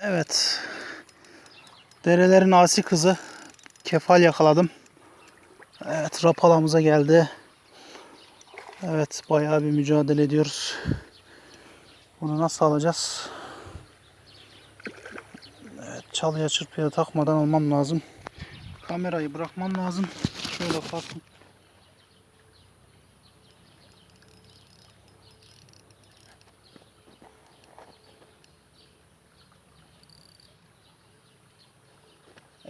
Evet. Derelerin asi kızı kefal yakaladım. Evet rapalamıza geldi. Evet bayağı bir mücadele ediyoruz. Bunu nasıl alacağız? Evet çalıya çırpıya takmadan almam lazım. Kamerayı bırakmam lazım. Şöyle kalsın.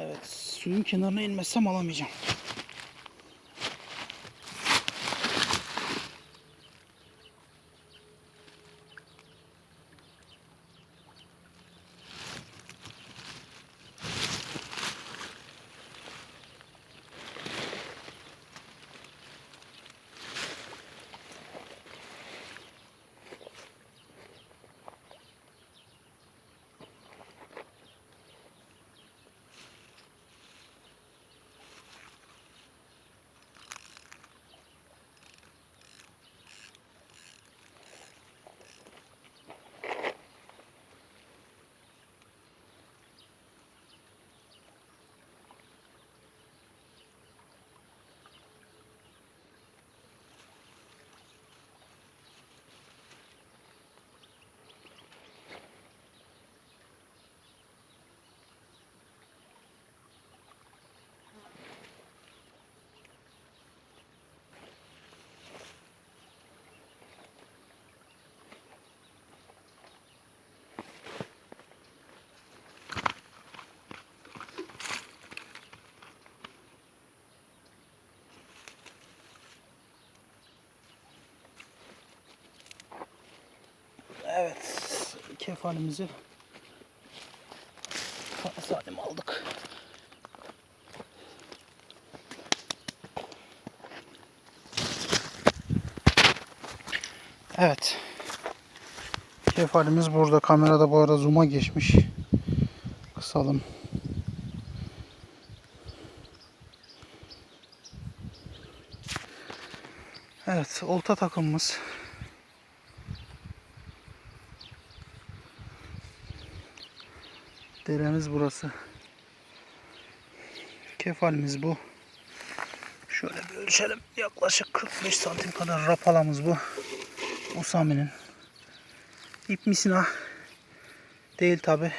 Evet suyun kenarına inmezsem alamayacağım. Evet kefalimizi salim aldık. Evet. Kefalimiz burada. Kamerada bu arada zoom'a geçmiş. Kısalım. Evet, olta takımımız. Deremiz burası. Kefalimiz bu. Şöyle bir ölçelim. Yaklaşık 45 santim kadar rapalamız bu. Usami'nin. İp misina değil tabi.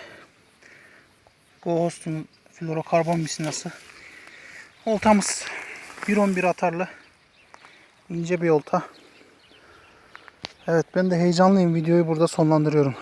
Ghost'un fluorokarbon misinası. Oltamız 1.11 atarlı. ince bir olta. Evet ben de heyecanlıyım. Videoyu burada sonlandırıyorum.